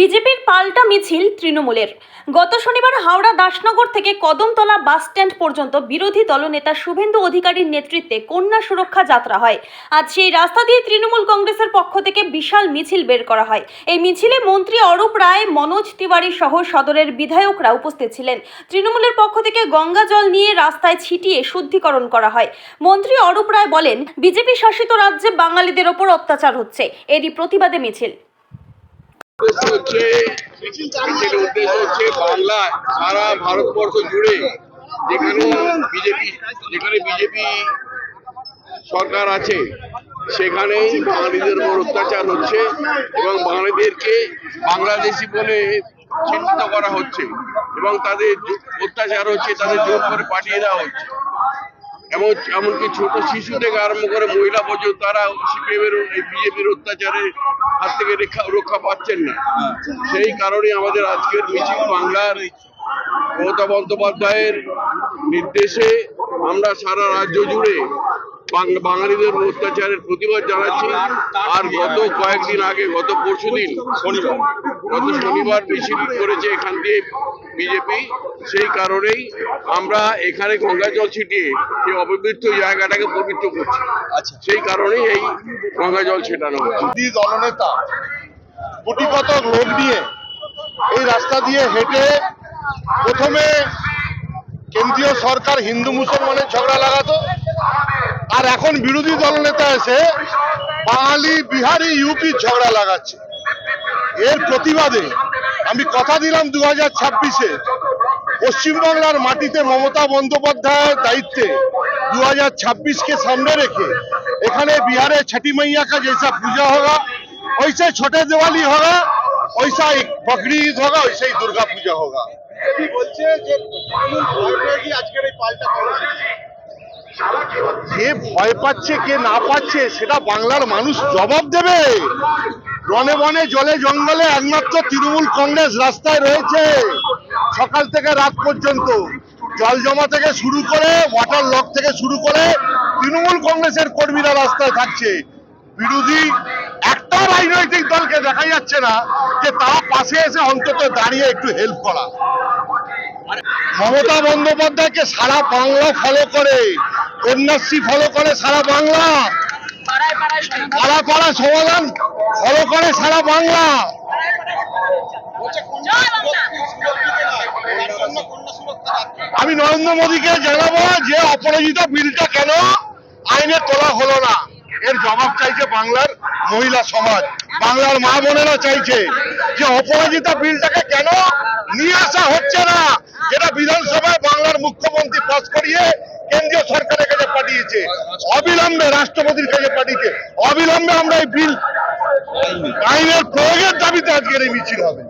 বিজেপির পাল্টা মিছিল তৃণমূলের। গত শনিবার হাওড়া দাসনগর থেকে কদমতলা বাস স্ট্যান্ড পর্যন্ত বিরোধী দলনেতা শুভেন্দু অধিকারীর নেতৃত্বে কন্যা সুরক্ষা যাত্রা হয়। আজ সেই রাস্তা দিয়ে তৃণমূল কংগ্রেসের পক্ষ থেকে বিশাল মিছিল বের করা হয়। এই মিছিলে মন্ত্রী অরূপ রায়, মনোজ তিওয়ারি সহ সদরের বিধায়করা উপস্থিত ছিলেন। তৃণমূলের পক্ষ থেকে গঙ্গা জল নিয়ে রাস্তায় ছিটিয়ে শুদ্ধিকরণ করা হয়। মন্ত্রী অরূপ রায় বলেন, বিজেপি শাসিত রাজ্যে বাঙালিদের ওপর অত্যাচার হচ্ছে। এরই প্রতিবাদে মিছিল। হচ্ছে মিছিলের উদ্দেশ্য হচ্ছে বাংলা সারা ভারতবর্ষ জুড়ে যেখানে বিজেপি যেখানে বিজেপি সরকার আছে সেখানেই বাঙালিদের উপর অত্যাচার হচ্ছে এবং বাঙালিদেরকে বাংলাদেশি বলে চিহ্নিত করা হচ্ছে এবং তাদের অত্যাচার হচ্ছে তাদের জোর করে পাঠিয়ে দেওয়া হচ্ছে এমন এমনকি ছোট শিশু থেকে আরম্ভ করে মহিলা পর্যন্ত তারা সিপিএম এর এই বিজেপির অত্যাচারের হাত থেকে রেখা রক্ষা পাচ্ছেন না। সেই কারণে আমাদের আজকের মিছিল বাংলার মমতা বন্দ্যোপাধ্যায়ের নির্দেশে আমরা সারা রাজ্য জুড়ে বাঙালিদের অত্যাচারের প্রতিবাদ জানাচ্ছি। আর গত কয়েকদিন আগে গত পরশু দিন শনিবার। গত শনিবার মিছিল করেছে এখান দিয়ে বিজেপি। সেই কারণেই আমরা এখানে গঙ্গা জল ছিটিয়ে সেই অপবিত্র জায়গাটাকে পবিত্র করছি। আচ্ছা। সেই কারণেই এই গঙ্গা জল ছেটানো হচ্ছে। দলনেতা কোটি কত লোক নিয়ে এই রাস্তা দিয়ে হেঁটে প্রথমে কেন্দ্রীয় সরকার হিন্দু মুসলমানের ঝগড়া লাগাতো আর এখন বিরোধী দল নেতা এসে বাঙালি, বিহারি, ইউপি ঝগড়া লাগাচ্ছে। এর প্রতিবাদে আমি কথা দিলাম দু হাজার ছাব্বিশে। পশ্চিমবাংলার মাটিতে মমতা বন্দ্যোপাধ্যায়ের দায়িত্বে দু হাজার ছাব্বিশকে সামনে রেখে এখানে বিহারে ছটি মাইয়া যেসা পূজা হোগা, ওইসে ছোটে দেওয়ালি হোগা, ওইসা বকরি ঈদ হোগা ওইসাই দুর্গা পূজা হোগা। বলছে যে আজকের এই পাল্টা কে ভয় পাচ্ছে, কে না পাচ্ছে, সেটা বাংলার মানুষ জবাব দেবে। বনে বনে, জলে জঙ্গলে একমাত্র তৃণমূল কংগ্রেস রাস্তায় রয়েছে। সকাল থেকে রাত পর্যন্ত জল জমা থেকে শুরু করে ওয়াটার লক থেকে শুরু করে তৃণমূল কংগ্রেসের কর্মীরা রাস্তায় থাকছে। বিরোধী একটা রাজনৈতিক দলকে দেখা যাচ্ছে না যে তারা পাশে এসে অন্তত দাঁড়িয়ে একটু হেল্প করা। মমতা বন্দ্যোপাধ্যায়কে সারা বাংলা ফলো করে। কন্যাশ্রী ফলো করে সারা বাংলা। পাড়া পাড়া সমাধান ফলো করে সারা বাংলা। আমি নরেন্দ্র মোদীকে জানাব যে অপরাজিত বিলটা কেন আইনে তোলা হলো না। এর জবাব চাইছে বাংলার মহিলা সমাজ। বাংলার মা বোনেরা চাইছে যে অপরাজিতা বিলটাকে কেন নিয়ে আসা হচ্ছে না। যেটা বিধানসভায় বাংলার মুখ্যমন্ত্রী পাস করিয়ে কেন্দ্রীয় সরকারের কাছে পাঠিয়েছে। অবিলম্বে রাষ্ট্রপতির কাছে পাঠিয়েছে। অবিলম্বে আমরা এই বিল আইনের প্রয়োগের দাবিতে আজকের এই মিছিল হবে।